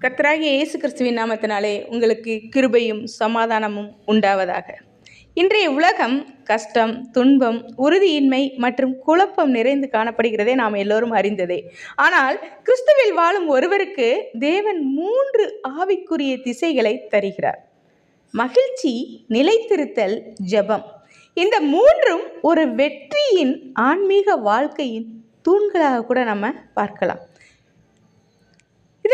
கர்த்தராகிய இயேசு கிறிஸ்துவின் நாமத்தினாலே உங்களுக்கு கிருபையும் சமாதானமும் உண்டாவதாக. இன்றைய உலகம் கஷ்டம் துன்பம் உறுதியின்மை மற்றும் குழப்பம் நிறைந்து காணப்படுகிறதே நாம் எல்லோரும் அறிந்ததே. ஆனால் கிறிஸ்துவில் வாழும் ஒருவருக்கு தேவன் மூன்று ஆவிக்குரிய திசைகளை தருகிறார். மகிழ்ச்சி நிலைத்திருத்தல் ஜெபம். இந்த மூன்றும் ஒரு வெற்றியின் ஆன்மீக வாழ்க்கையின் தூண்களாக கூட நம்ம பார்க்கலாம்.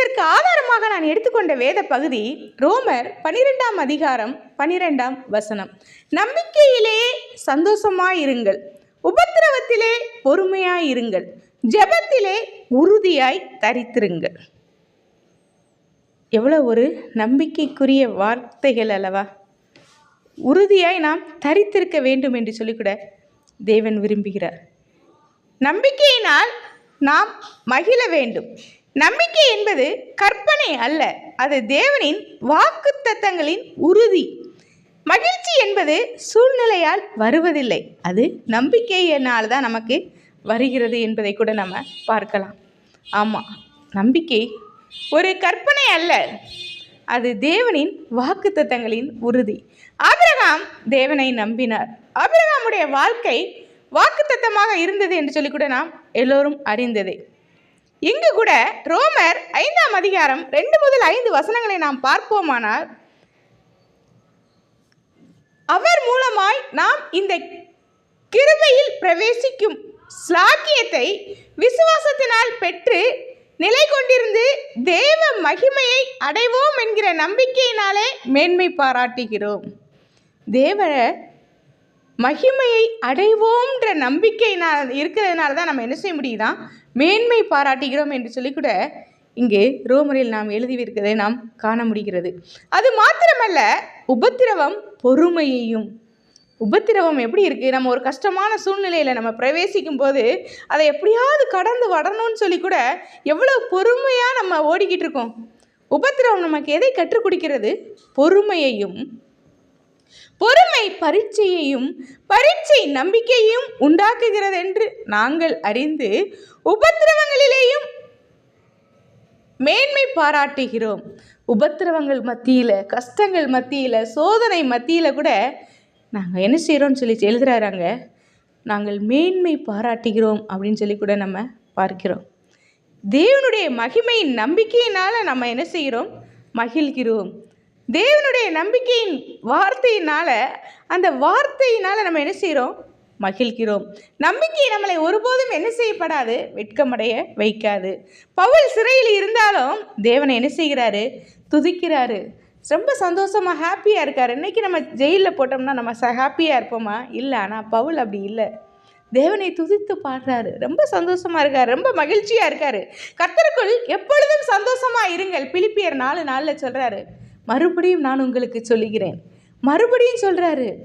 இதற்கு ஆதாரமாக நான் எடுத்துக்கொண்ட வேத பகுதி ரோமர் பனிரெண்டாம் அதிகாரம் பனிரெண்டாம் வசனம். நம்பிக்கையிலே சந்தோஷமாயிருங்கள். உபத்திரவத்திலே பொறுமையாயிருங்கள். ஜெபத்திலே உறுதியாய் தரித்திருங்கள். எவ்வளோ ஒரு நம்பிக்கைக்குரிய வார்த்தைகள் அல்லவா? உறுதியாய் நாம் தரித்திருக்க வேண்டும் என்று சொல்லிக்கூட தேவன் விரும்புகிறார். நம்பிக்கையினால் நாம் மகிழ வேண்டும். நம்பிக்கை என்பது கற்பனை அல்ல அது தேவனின் வாக்குத்தத்தங்களின் உறுதி. மகிழ்ச்சி என்பது சூழ்நிலையால் வருவதில்லை அது நம்பிக்கையினால் தான் நமக்கு வருகிறது என்பதை கூட நம்ம பார்க்கலாம். ஆமாம் நம்பிக்கை ஒரு கற்பனை அல்ல அது தேவனின் வாக்குத்தத்தங்களின் உறுதி. ஆபிரகாம் தேவனை நம்பினார். ஆபிரகாமுடைய வாழ்க்கை வாக்குத்தத்தமாக இருந்தது என்று சொல்லி கூட நாம் எல்லோரும் அறிந்ததே. இங்கு கூட ரோமர் ஐந்தாம் அதிகாரம் ரெண்டு முதல் ஐந்து வசனங்களை நாம் பார்ப்போமானால் அவர் மூலமாய் நாம் இந்த கிருபையில் பிரவேசிக்கும் ஸ்லாக்கியத்தை விசுவாசத்தினால் பெற்று நிலை கொண்டிருந்து தேவ மகிமையை அடைவோம் என்கிற நம்பிக்கையினாலே மேன்மை பாராட்டுகிறோம். தேவ மகிமையை அடைவோம்ன்ற நம்பிக்கையினால் இருக்கிறதுனால தான் நம்ம என்ன செய்ய முடியுதான் மேன்மை பாராட்டுகிறோம் என்று சொல்லி கூட இங்கே ரோமரில் நாம் எழுதியிருக்கிறதை நாம் காண முடிகிறது. அது மாத்திரமல்ல உபத்திரவம் பொறுமையையும். உபத்திரவம் எப்படி இருக்குது நம்ம ஒரு கஷ்டமான சூழ்நிலையில் நம்ம பிரவேசிக்கும் போது அதை எப்படியாவது கடந்து வரணும்னு சொல்லி கூட எவ்வளோ பொறுமையாக நம்ம ஓடிக்கிட்டு இருக்கோம். உபத்திரவம் நமக்கு எதை கற்றுக் கொடுக்கிறது? பொறுமையையும். பொறுமை பரீட்சையையும் பரீட்சை நம்பிக்கையும் உண்டாக்குகிறது என்று நாங்கள் அறிந்து உபத்திரவங்களிலேயும் மேன்மை பாராட்டுகிறோம். உபத்திரவங்கள் மத்தியில் கஷ்டங்கள் மத்தியில் சோதனை மத்தியில் கூட நாங்கள் என்ன செய்கிறோம்னு சொல்லி எழுதுறாங்க நாங்கள் மேன்மை பாராட்டுகிறோம் அப்படின்னு சொல்லி கூட நம்ம பார்க்கிறோம். தேவனுடைய மகிமையின் நம்பிக்கையினால் நம்ம என்ன செய்கிறோம்? மகிழ்கிறோம். தேவனுடைய நம்பிக்கையின் வார்த்தையினால் அந்த வார்த்தையினால் நம்ம என்ன செய்கிறோம் மகிழ்கிறோம். நம்பிக்கை நம்மளை ஒருபோதும் என்ன செய்யப்படாது? வெட்கமடைய வைக்காது. பவுல் சிறையில் இருந்தாலும் தேவனை என்ன செய்கிறாரு? துதிக்கிறாரு. ரொம்ப சந்தோஷமாக ஹாப்பியாக இருக்கார். இன்றைக்கி நம்ம ஜெயிலில் போட்டோம்னா நம்ம ச ஹாப்பியாக இருப்போமா? இல்லை. ஆனால் பவுல் அப்படி இல்லை. தேவனை துதித்து பாடுறாரு. ரொம்ப சந்தோஷமாக இருக்கார். ரொம்ப மகிழ்ச்சியாக இருக்கார். கர்த்தருக்குள் எப்பொழுதும் சந்தோஷமாக இருங்கள். பிலிப்பியர் நாலு நாளில் சொல்கிறாரு மறுபடியும் நான் உங்களுக்கு சொல்லுகிறேன். மறுபடியும் சொல்கிறாரு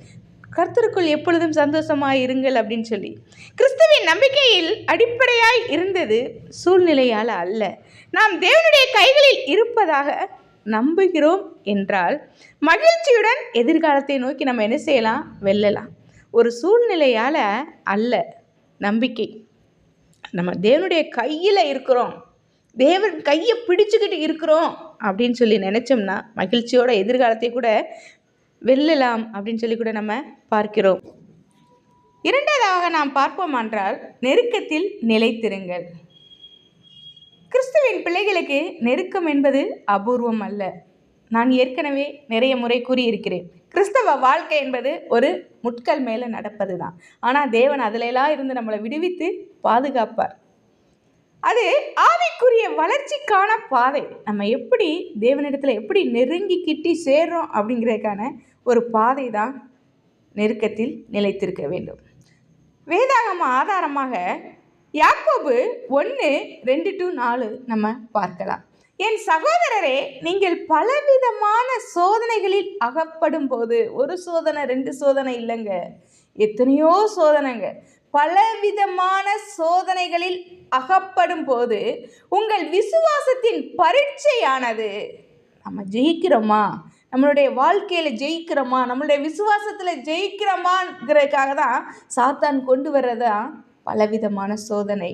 கர்த்தருக்குள் எப்பொழுதும் சந்தோஷமாக இருங்கள் அப்படின்னு சொல்லி. கிறிஸ்துவின் நம்பிக்கையில் அடிப்படையாய் இருந்தது சூழ்நிலையால் அல்ல. நாம் தேவனுடைய கைகளில் இருப்பதாக நம்புகிறோம் என்றால் மகிழ்ச்சியுடன் எதிர்காலத்தை நோக்கி நம்ம என்ன செய்யலாம்? வெல்லலாம். ஒரு சூழ்நிலையால் அல்ல நம்பிக்கை. நம்ம தேவனுடைய கையில் இருக்கிறோம். தேவன் கையை பிடிச்சுக்கிட்டு இருக்கிறோம். அப்படின்னு சொல்லி நினச்சோம்னா மகிழ்ச்சியோட எதிர்காலத்தை கூட வெல்லலாம் அப்படின்னு சொல்லி கூட நம்ம பார்க்கிறோம். இரண்டாவதாக நாம் பார்ப்போம் என்றால் நெருக்கத்தில் நிலைத்திருங்கள். கிறிஸ்துவின் பிள்ளைகளுக்கு நெருக்கம் என்பது அபூர்வம் அல்ல. நான் ஏற்கனவே நிறைய முறை கூறியிருக்கிறேன். கிறிஸ்தவ வாழ்க்கை என்பது ஒரு முட்கள் மேலே நடப்பது தான் ஆனால் தேவன் அதிலெல்லாம் இருந்து நம்மளை விடுவித்து பாதுகாப்பார். அது ஆவிக்குரிய வளர்ச்சிக்கான பாதை. நம்ம எப்படி தேவனிடத்தில் எப்படி நெருங்கி கிட்டி சேர்றோம் அப்படிங்கிறதுக்கான ஒரு பாதை தான் நெருக்கத்தில் நிலைத்திருக்க வேண்டும். வேதாகம ஆதாரமாக யாக்கோபு ஒன்று ரெண்டு டு நாலு நம்ம பார்க்கலாம். என் சகோதரரே நீங்கள் பலவிதமான சோதனைகளில் அகப்படும் போது ஒரு சோதனை ரெண்டு சோதனை இல்லைங்க. எத்தனையோ சோதனைங்க. பலவிதமான சோதனைகளில் அகப்படும் போது உங்கள் விசுவாசத்தின் பரீட்சையானது. நம்ம ஜெயிக்கிறோமா? நம்மளுடைய வாழ்க்கையில் ஜெயிக்கிறோமா? நம்மளுடைய விசுவாசத்தில் ஜெயிக்கிறோமாங்கிறதுக்காக தான் சாத்தான் கொண்டு வர்றதா? பலவிதமான சோதனை.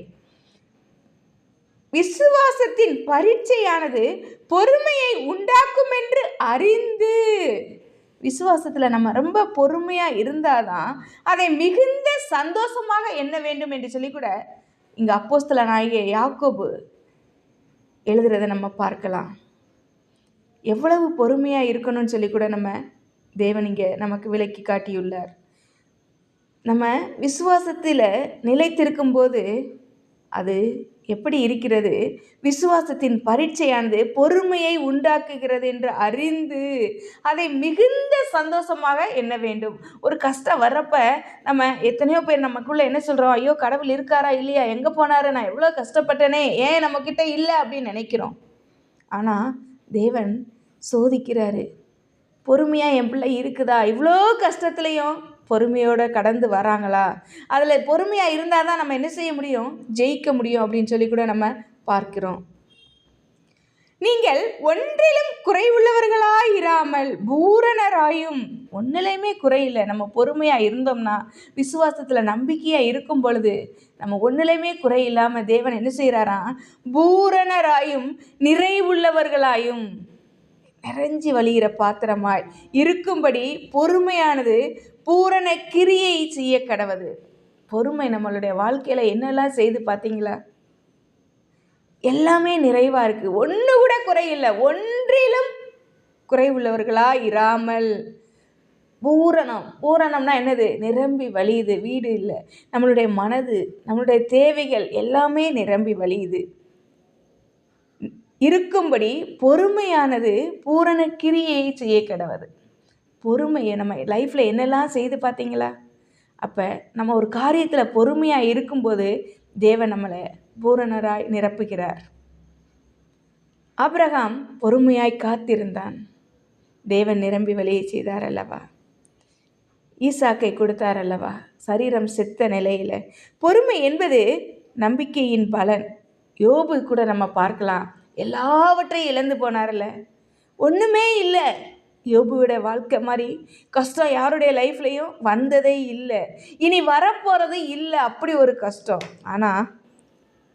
விசுவாசத்தின் பரீட்சையானது பொறுமையை உண்டாக்கும் என்று அறிந்து விசுவாசத்தில் நம்ம ரொம்ப பொறுமையாக இருந்தால் தான் அதை மிகுந்த சந்தோஷமாக எண்ண வேண்டும் என்று சொல்லி கூட இங்கே அப்போஸ்தல நாயகிய யாக்கோபு எழுதுறதை நம்ம பார்க்கலாம். எவ்வளவு பொறுமையாக இருக்கணும்னு சொல்லி கூட நம்ம தேவன் இங்கே நமக்கு விலக்கி காட்டியுள்ளார். நம்ம விசுவாசத்தில் நிலைத்திருக்கும் போது அது எப்படி இருக்கிறது? விசுவாசத்தின் பரீட்சையானது பொறுமையை உண்டாக்குகிறது என்று அறிந்து அதை மிகுந்த சந்தோஷமாக எண்ண வேண்டும். ஒரு கஷ்டம் வர்றப்ப நம்ம எத்தனையோ பேர் நமக்குள்ள என்ன சொல்கிறோம் ஐயோ கடவுள் இருக்காரா? இல்லையா? எங்கே போனாரு? நான் எவ்வளோ கஷ்டப்பட்டேனே. ஏன் நம்மக்கிட்ட இல்லை? அப்படின்னு நினைக்கிறோம். ஆனால் தேவன் சோதிக்கிறாரு. பொறுமையாக என் பிள்ளை இருக்குதா? இவ்வளோ கஷ்டத்துலேயும் பொறுமையோடு கடந்து வராங்களா? அதில் பொறுமையாக இருந்தால் தான் நம்ம என்ன செய்ய முடியும்? ஜெயிக்க முடியும் அப்படின்னு சொல்லி கூட நம்ம பார்க்கிறோம். நீங்கள் ஒன்றிலும் குறைவுள்ளவர்களாய் இராமல் பூரணராயும். ஒன்றிலையுமே குறையில்லை. நம்ம பொறுமையாக இருந்தோம்னா விசுவாசத்தில் நம்பிக்கையாக இருக்கும் பொழுது நம்ம ஒன்றிலையுமே குறை இல்லாமல் தேவன் என்ன செய்கிறாராம் பூரணராயும் நிறைவுள்ளவர்களாயும் நிறைஞ்சி வழிகிற பாத்திரமாய் இருக்கும்படி பொறுமையானது பூரண கிரியை செய்ய கடவது. பொறுமை நம்மளுடைய வாழ்க்கையில் என்னெல்லாம் செய்து பார்த்தீங்களா? எல்லாமே நிறைவாக இருக்குது ஒன்று கூட குறையில்லை. ஒன்றிலும் குறைவுள்ளவர்களாக இராமல். பூரணம். பூரணம்னா என்னது? நிரம்பி வழியுது. வீடு இல்லை. நம்மளுடைய மனது நம்மளுடைய தேவைகள் எல்லாமே நிரம்பி வழியுது. இருக்கும்படி பொறுமையானது பூரண கிரியை செய்ய கிடவது. பொறுமையை நம்ம லைஃப்பில் என்னெல்லாம் செய்து பார்த்தீங்களா? அப்போ நம்ம ஒரு காரியத்தில் பொறுமையாக இருக்கும்போது தேவன் நம்மளை பூரணராய் நிரப்புகிறார். ஆபிரகாம் பொறுமையாய் காத்திருந்தான். தேவன் நிரம்பி வழியை செய்தார் அல்லவா? ஈசாக்கை கொடுத்தார் அல்லவா? சரீரம் செத்த நிலையில். பொறுமை என்பது நம்பிக்கையின் பலன். யோபு கூட நம்ம பார்க்கலாம். எல்லாவற்றையும் இழந்து போனார்ல. ஒன்றுமே இல்லை. யோபுவோட வாழ்க்கை மாதிரி கஷ்டம் யாருடைய லைஃப்லையும் வந்ததே இல்லை. இனி வரப்போகிறது இல்லை அப்படி ஒரு கஷ்டம். ஆனால்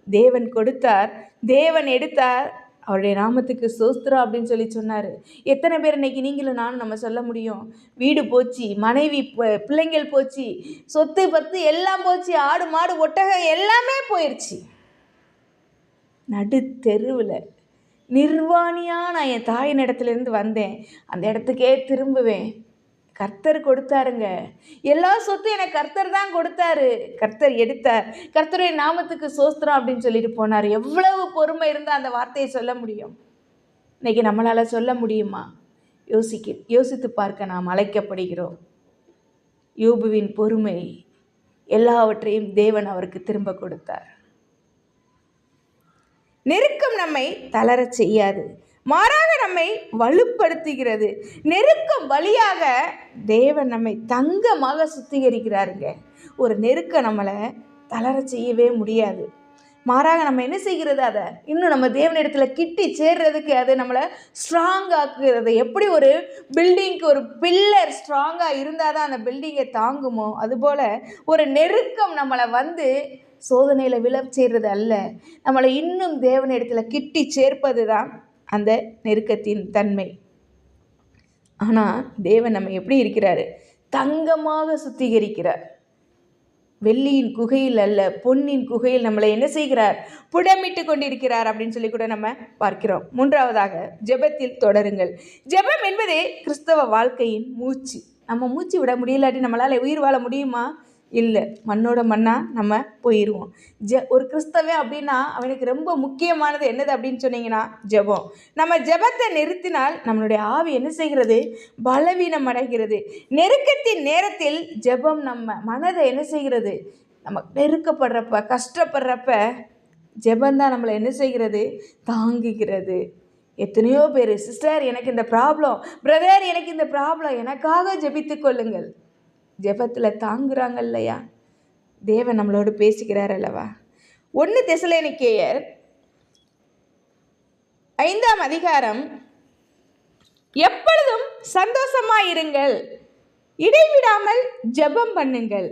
தேவன் கொடுத்தார் தேவன் எடுத்தார். அவருடைய நாமத்துக்கு சோஸ்திரா அப்படின்னு சொல்லி சொன்னார். எத்தனை பேர் இன்னைக்கு நீங்களும் நானும் நம்ம சொல்ல முடியும்? வீடு போச்சு மனைவி பிள்ளைங்கள் போச்சு சொத்து பத்து எல்லாம் போச்சு ஆடு மாடு ஒட்டகம் எல்லாமே போயிடுச்சு நடு தெருவில் நிர்வாணியாக நான் என் தாயின் இடத்துலேருந்து வந்தேன். அந்த இடத்துக்கே திரும்புவேன். கர்த்தர் கொடுத்தாருங்க. எல்லா சொத்தும் எனக்கு கர்த்தர் தான் கொடுத்தாரு. கர்த்தர் எடுத்தார். கர்த்தருடைய நாமத்துக்கு சோஸ்திரம் அப்படின்னு சொல்லிட்டு போனார். எவ்வளவு பொறுமை இருந்தால் அந்த வார்த்தையை சொல்ல முடியும்? இன்னைக்கு நம்மளால் சொல்ல முடியுமா? யோசிக்க யோசித்து பார்க்க நாம் அழைக்கப்படுகிறோம். யோபுவின் பொறுமை எல்லாவற்றையும் தேவன் அவருக்கு திரும்ப கொடுத்தார். நெருக்கம் நம்மை தளரச் செய்யாது. மாறாக நம்மை வலுப்படுத்துகிறது. நெருக்கம் வழியாக தேவன் நம்மை தங்கமாக சுத்திகரிக்கிறாருங்க. ஒரு நெருக்கம் நம்மளை தளர செய்யவே முடியாது. மாறாக நம்ம என்ன செய்கிறது? அதை இன்னும் நம்ம தேவனிடத்தில் கிட்டி சேர்றதுக்கு அது நம்மளை ஸ்ட்ராங் ஆக்குகிறது. எப்படி ஒரு பில்டிங்க்கு ஒரு பில்லர் ஸ்ட்ராங்காக இருந்தால் தான் அந்த பில்டிங்கை தாங்குமோ? அதுபோல் ஒரு நெருக்கம் நம்மளை வந்து சோதனையில் விழச் சேர்றது அல்ல. நம்மளை இன்னும் தேவனிடத்தில் கிட்டி சேர்ப்பது தான் அந்த நெருக்கத்தின் தன்மை. ஆனால் தேவன் நம்ம எப்படி இருக்கிறாரு? தங்கமாக சுத்திகரிக்கிறார். வெள்ளியின் குகையில் அல்ல பொன்னின் குகையில் நம்மளை என்ன செய்கிறார்? புடமிட்டு கொண்டிருக்கிறார் அப்படின்னு சொல்லி கூட நம்ம பார்க்கிறோம். மூன்றாவதாக ஜெபத்தில் தொடருங்கள். ஜெபம் என்பதே கிறிஸ்தவ வாழ்க்கையின் மூச்சு. நம்ம மூச்சு விட முடியலாட்டி நம்மளால் உயிர் வாழ முடியுமா? இல்லை. மண்ணோட மண்ணாக நம்ம போயிடுவோம் ஜ ஒரு கிறிஸ்தவன் அப்படின்னா அவனுக்கு ரொம்ப முக்கியமானது என்னது அப்படின்னு சொன்னீங்கன்னா ஜெபம். நம்ம ஜெபத்தை நிறுத்தினால் நம்மளுடைய ஆவி என்ன செய்கிறது? பலவீனம் அடைகிறது. நெருக்கத்தின் நேரத்தில் ஜெபம் நம்ம மனதை என்ன செய்கிறது? நம்ம நெருக்கப்படுறப்ப கஷ்டப்படுறப்ப ஜெபந்தான் நம்மளை என்ன செய்கிறது? தாங்குகிறது. எத்தனையோ பேர் சிஸ்டர் எனக்கு இந்த ப்ராப்ளம். பிரதர் எனக்கு இந்த ப்ராப்ளம். எனக்காக ஜெபித்து கொள்ளுங்கள். ஜெபத்தில் தாங்குறாங்க இல்லையா தேவன் நம்மளோடு பேசுகிறார் அல்லவா? ஒன்று திசலேனிக்கேயர் ஐந்தாம் அதிகாரம். எப்பொழுதும் சந்தோஷமாயிருங்கள் இடைவிடாமல் ஜெபம் பண்ணுங்கள்.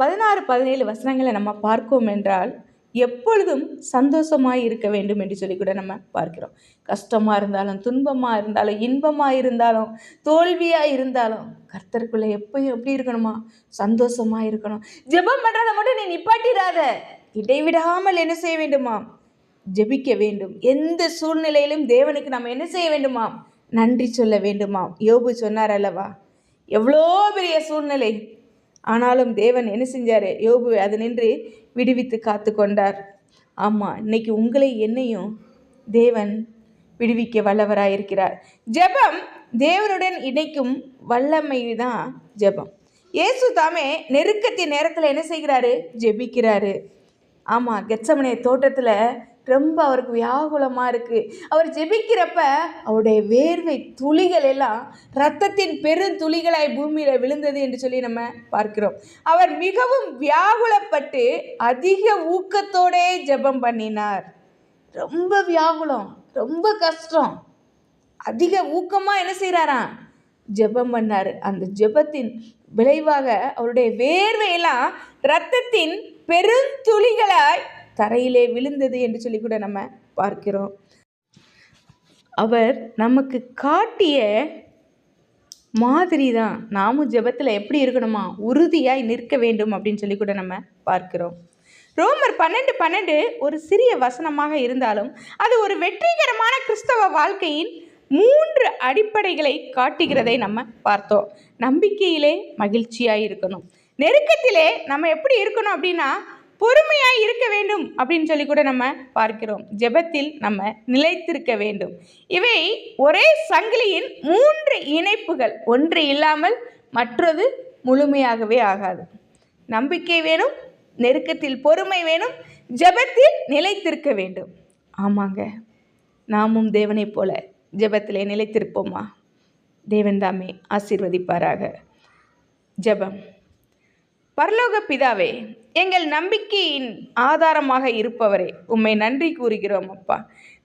பதினாறு பதினேழு வசனங்களை நம்ம பார்க்கோம் என்றால் எப்பொழுதும் சந்தோஷமாக இருக்க வேண்டும் என்று சொல்லி கூட நம்ம பார்க்கிறோம். கஷ்டமாக இருந்தாலும் துன்பமாக இருந்தாலும் இன்பமாக இருந்தாலும் தோல்வியாக இருந்தாலும் கர்த்தருக்குள்ளே எப்பயும் எப்படி இருக்கணுமா? சந்தோஷமாக இருக்கணும். ஜெபம் பண்ணுறதை மட்டும் நீ நிப்பாட்டிடாத. இடைவிடாமல் என்ன செய்ய வேண்டுமா? ஜெபிக்க வேண்டும். எந்த சூழ்நிலையிலும் தேவனுக்கு நம்ம என்ன செய்ய வேண்டுமா? நன்றி சொல்ல வேண்டுமா? யோபு சொன்னார் அல்லவா? எவ்வளோ பெரிய சூழ்நிலை. ஆனாலும் தேவன் என்ன செஞ்சார்? யோபு அது நின்று விடுவித்து காத்து கொண்டார். ஆமாம் இன்னைக்கு உங்களை என்னையும் தேவன் விடுவிக்க வல்லவராக இருக்கிறார் ஜெபம் தேவனுடன் இணைக்கும் வல்லமை தான் ஜெபம். இயேசு தாமே நெருக்கத்தின் நேரத்தில் என்ன செய்கிறாரு? ஜெபிக்கிறாரு. ஆமாம் கெச்சமனை தோட்டத்தில் ரொம்ப அவருக்கு வியாகுலமாக இருக்குது அவர் ஜெபிக்கிறப்ப அவருடைய வேர்வை துளிகள் எல்லாம் ரத்தத்தின் பெருந்துளிகளாய் பூமியில் விழுந்தது என்று சொல்லி நம்ம பார்க்கிறோம். அவர் மிகவும் வியாகுலப்பட்டு அதிக ஊக்கத்தோடே ஜெபம் பண்ணினார். ரொம்ப வியாகுலம் ரொம்ப கஷ்டம். அதிக ஊக்கமாக என்ன செய்கிறாராம் ஜெபம் பண்ணார். அந்த ஜெபத்தின் விளைவாக அவருடைய வேர்வையெல்லாம் ரத்தத்தின் பெருந்துளிகளாய் தரையிலே விழுந்தது என்று சொல்லி கூட நம்ம பார்க்கிறோம். அவர் நமக்கு காட்டிய மாதிரி தான் நாமும் ஜெபத்தில் எப்படி இருக்கணுமா? உறுதியாய் நிற்க வேண்டும் அப்படின்னு சொல்லி கூட நம்ம பார்க்கிறோம். ரோமர் பன்னெண்டு பன்னெண்டு ஒரு சிறிய வசனமாக இருந்தாலும் அது ஒரு வெற்றிகரமான கிறிஸ்தவ வாழ்க்கையின் மூன்று அடிப்படைகளை காட்டுகிறதை நம்ம பார்த்தோம். நம்பிக்கையிலே மகிழ்ச்சியாக இருக்கணும். நெருக்கத்திலே நம்ம எப்படி இருக்கணும் அப்படின்னா பொறுமையாக இருக்க வேண்டும் அப்படின்னு சொல்லி கூட நம்ம பார்க்கிறோம். ஜெபத்தில் நம்ம நிலைத்திருக்க வேண்டும். இவை ஒரே சங்கிலியின் மூன்று இணைப்புகள். ஒன்று இல்லாமல் மற்றது முழுமையாகவே ஆகாது. நம்பிக்கை வேணும் நெருக்கத்தில் பொறுமை வேணும் ஜெபத்தில் நிலைத்திருக்க வேண்டும். ஆமாங்க. நாமும் தேவனைப் போல ஜெபத்திலே நிலைத்திருப்போமா? தேவன் தாமே ஆசீர்வதிப்பாராக. ஜெபம். பரலோக பிதாவே எங்கள் நம்பிக்கையின் ஆதாரமாக இருப்பவரே உம்மை நன்றி கூறுகிறோம் அப்பா.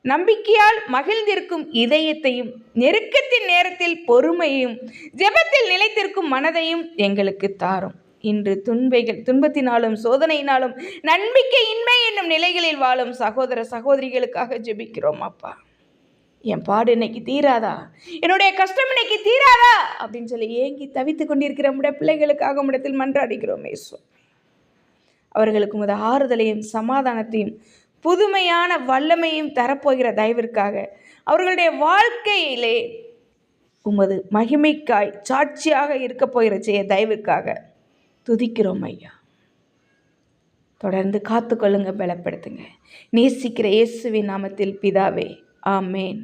நம்பிக்கையால் மகிழ்ந்திருக்கும் இதயத்தையும் நெருக்கத்தின் நேரத்தில் பொறுமையும் ஜெபத்தில் நிலைத்திருக்கும் மனதையும் எங்களுக்கு தாரும். இன்று துன்பைகள் துன்பத்தினாலும் சோதனையினாலும் நம்பிக்கையின்மை என்னும் நிலைகளில் வாழும் சகோதர சகோதரிகளுக்காக ஜெபிக்கிறோம் அப்பா. என் பாடு இன்னைக்கு தீராதா? என்னுடைய கஷ்டம் இன்னைக்கு தீராதா? அப்படின்னு சொல்லி ஏங்கி தவித்து கொண்டிருக்கிற நம்முடைய பிள்ளைகளுக்காக உம்மிடத்தில் மன்றாடுகிறோம் ஏசோ அவர்களுக்கு முத ஆறுதலையும் சமாதானத்தையும் புதுமையான வல்லமையும் தரப்போகிற தயவிற்காக அவர்களுடைய வாழ்க்கையிலே உமது மகிமைக்காய் சாட்சியாக இருக்க போகிற செய்ய தயவுக்காக துதிக்கிறோம் ஐயா. தொடர்ந்து காத்துக்கொள்ளுங்க பலப்படுத்துங்க. நேசிக்கிற இயேசுவின் நாமத்தில் பிதாவே ஆமேன்.